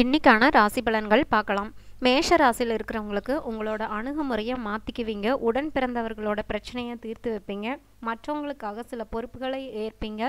இன்னைக்கான ராசி பலன்கள் பார்க்கலாம். மேஷ ராசியில் இருக்கிறவங்களுக்கு உங்களோட அணுகுமுறையை மாற்றிக்குவீங்க உடன் பிறந்தவர்களோட பிரச்சனையை தீர்த்து வைப்பீங்க. மற்றவங்களுக்காக சில பொறுப்புகளை ஏற்பீங்க.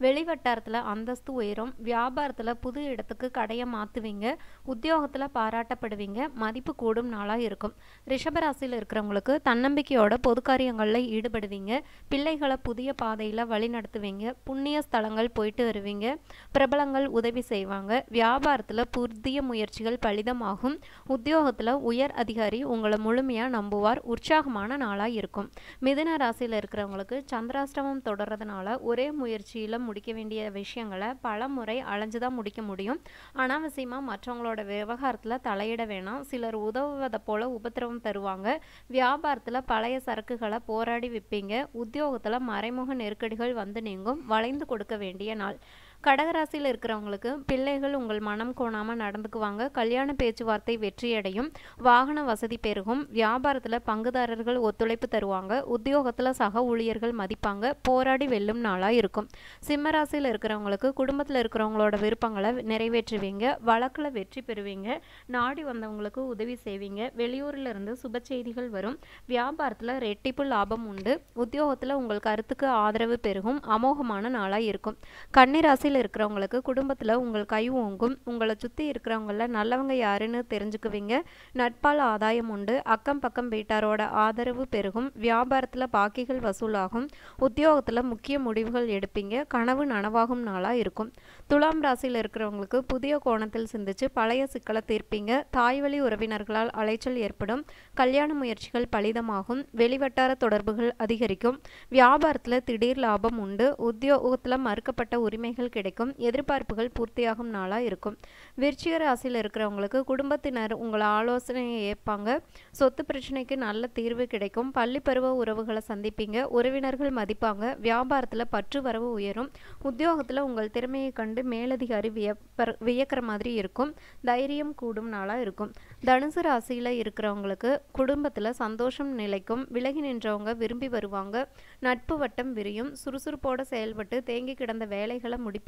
வெளிவட்டாரத்தில் அந்தஸ்து உயரும். வியாபாரத்தில் புது இடத்துக்கு கடையை மாற்றுவீங்க உத்தியோகத்தில் பாராட்டப்படுவீங்க. மதிப்பு கூடும் நாளாக இருக்கும். ரிஷபராசியில் இருக்கிறவங்களுக்கு தன்னம்பிக்கையோட பொது காரியங்களில் ஈடுபடுவீங்க. பிள்ளைகளை புதிய பாதையில் வழி நடத்துவீங்க புண்ணிய ஸ்தலங்கள் போயிட்டு வருவீங்க. பிரபலங்கள் உதவி செய்வாங்க. வியாபாரத்தில் புதிய முயற்சிகள் பலிதமாகும். உத்தியோகத்தில் உயர் அதிகாரி உங்களை முழுமையாக நம்புவார். உற்சாகமான நாளாக இருக்கும். மிதுன ராசியில் இருக்கிறவங்களுக்கு சந்திராஷ்டமம் தொடர்றதுனால ஒரே முயற்சியில் முடிக்க வேண்டிய விஷயங்களை பல முறை அலைஞ்சு தான் முடிக்க முடியும். அனாவசியமாக மற்றவங்களோட விவகாரத்தில் தலையிட வேணாம். சிலர் உதவுவதை போல உபத்திரவம் தருவாங்க வியாபாரத்தில் பழைய சரக்குகளை போராடி விற்பீங்க உத்தியோகத்தில் மறைமுக நெருக்கடிகள் வந்து நீங்கும். வளைந்து கொடுக்க வேண்டிய நாள். கடகராசியில் இருக்கிறவங்களுக்கு பிள்ளைகள் உங்கள் மனம் கோணாமல் நடந்துக்குவாங்க. கல்யாண பேச்சுவார்த்தை வெற்றியடையும். வாகன வசதி பெருகும். வியாபாரத்தில் பங்குதாரர்கள் ஒத்துழைப்பு தருவாங்க. உத்தியோகத்தில் சக ஊழியர்கள் மதிப்பாங்க. போராடி வெல்லும் நாளாக இருக்கும். சிம்மராசியில் இருக்கிறவங்களுக்கு குடும்பத்தில் இருக்கிறவங்களோட விருப்பங்களை நிறைவேற்றுவீங்க. வழக்கில் வெற்றி பெறுவீங்க. நாடி வந்தவங்களுக்கு உதவி செய்வீங்க. வெளியூரில் இருந்து சுப செய்திகள் வரும். வியாபாரத்தில் ரெட்டிப்பு லாபம் உண்டு. உத்தியோகத்தில் உங்கள் கருத்துக்கு ஆதரவு பெருகும். அமோகமான நாளாக இருக்கும். கன்னிராசி ராசியில் இருக்கிறவங்களுக்கு குடும்பத்தில் உங்கள் கை ஓங்கும். உங்களை சுற்றி இருக்கிறவங்கள நல்லவங்க யாருன்னு தெரிஞ்சுக்குவீங்க. நட்பால் ஆதாயம் உண்டு. அக்கம் பக்கம் வீட்டாரோட ஆதரவு பெருகும். வியாபாரத்தில் பாக்கிகள் வசூலாகும். உத்தியோகத்தில் முக்கிய முடிவுகள் எடுப்பீங்க. கனவு நனவாகும் நாளாக இருக்கும். துலாம் ராசியில் இருக்கிறவங்களுக்கு புதிய கோணத்தில் சிந்திச்சு பழைய சிக்கலை தீர்ப்பீங்க. தாய்வழி உறவினர்களால் அலைச்சல் ஏற்படும். கல்யாண முயற்சிகள் பலிதமாகும். வெளிவட்டார தொடர்புகள் அதிகரிக்கும். வியாபாரத்தில் திடீர் லாபம் உண்டு. உத்தியோகத்தில் மறுக்கப்பட்ட உரிமைகள் கிடைக்கும். எதிர்பார்ப்புகள் பூர்த்தியாகும் நாளாக இருக்கும். விருச்சிக ராசியில் இருக்கிறவங்களுக்கு குடும்பத்தினர் உங்களை ஆலோசனையை ஏற்பாங்க. சொத்து பிரச்சனைக்கு நல்ல தீர்வு கிடைக்கும். பள்ளி பருவ உறவுகளை சந்திப்பீங்க. உறவினர்கள் மதிப்பாங்க. வியாபாரத்தில் பற்று வரவு உயரும். உத்தியோகத்தில் உங்கள் திறமையை கண்டு மேலதிகாரி வியப்பர் வியக்கிற மாதிரி இருக்கும். தைரியம் கூடும் நாளாக இருக்கும். தனுசு ராசியில் இருக்கிறவங்களுக்கு குடும்பத்தில் சந்தோஷம் நிலைக்கும். விலகி நின்றவங்க விரும்பி வருவாங்க. நட்பு வட்டம் விரியும். சுறுசுறுப்போடு செயல்பட்டு தேங்கி கிடந்த வேலைகளை முடிப்பாங்க.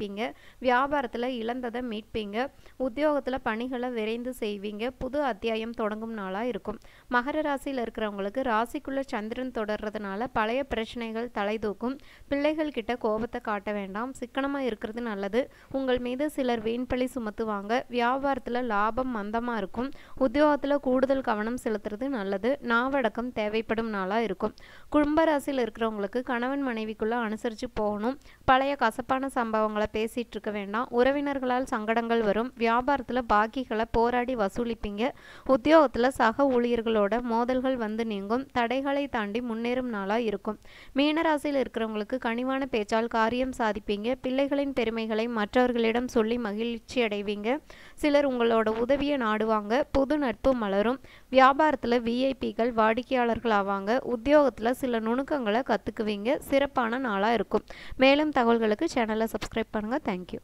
வியாபாரத்தில் இழந்ததை மீட்பீங்க. உத்தியோகத்தில் பணிகளை விரைந்து செய்வீங்க. புது அத்தியாயம் தொடங்கும் நாளாக இருக்கும். மகர ராசியில் இருக்கிறவங்களுக்கு ராசிக்குள்ள சந்திரன் தொடர்றதுனால பழைய பிரச்சனைகள் தலை தூக்கும். பிள்ளைகள் கிட்ட கோபத்தை காட்ட வேண்டாம். சிக்கனமாக இருக்கிறது நல்லது. உங்கள் மீது சிலர் வீண்பழி சுமத்துவாங்க. வியாபாரத்தில் லாபம் மந்தமாக இருக்கும். உத்தியோகத்தில் கூடுதல் கவனம் செலுத்துறது நல்லது. நாவடக்கம் தேவைப்படும் நாளாக இருக்கும். குடும்பராசியில் இருக்கிறவங்களுக்கு கணவன் மனைவிக்குள்ளே அனுசரித்து போகணும். பழைய கசப்பான சம்பவங்களை பேசிகிட்டு இருக்க வேண்டாம். உறவினர்களால் சங்கடங்கள் வரும். வியாபாரத்தில் பாக்கிகளை போராடி வசூலிப்பீங்க. உத்தியோகத்தில் சக ஊழியர்களோட மோதல்கள் வந்து நீங்கும். தடைகளை தாண்டி முன்னேறும் நாளாக இருக்கும். மீனராசியில் இருக்கிறவங்களுக்கு கனிவான பேச்சால் காரியம் சாதிப்பீங்க. பிள்ளைகளின் பெருமைகளை மற்றவர்களிடம் சொல்லி மகிழ்ச்சி அடைவீங்க. சிலர் உங்களோட உதவியை நாடுவாங்க. புது நட்பு மலரும். வியாபாரத்தில் விஐபிகள் வாடிக்கையாளர்கள் ஆவாங்க. உத்தியோகத்தில் சில நுணுக்கங்களை கற்றுக்குவீங்க சிறப்பான நாளாக இருக்கும். மேலும் தகவல்களுக்கு சேனலை சப்ஸ்கிரைப் பண்ணுங்கள் தேங்க்யூ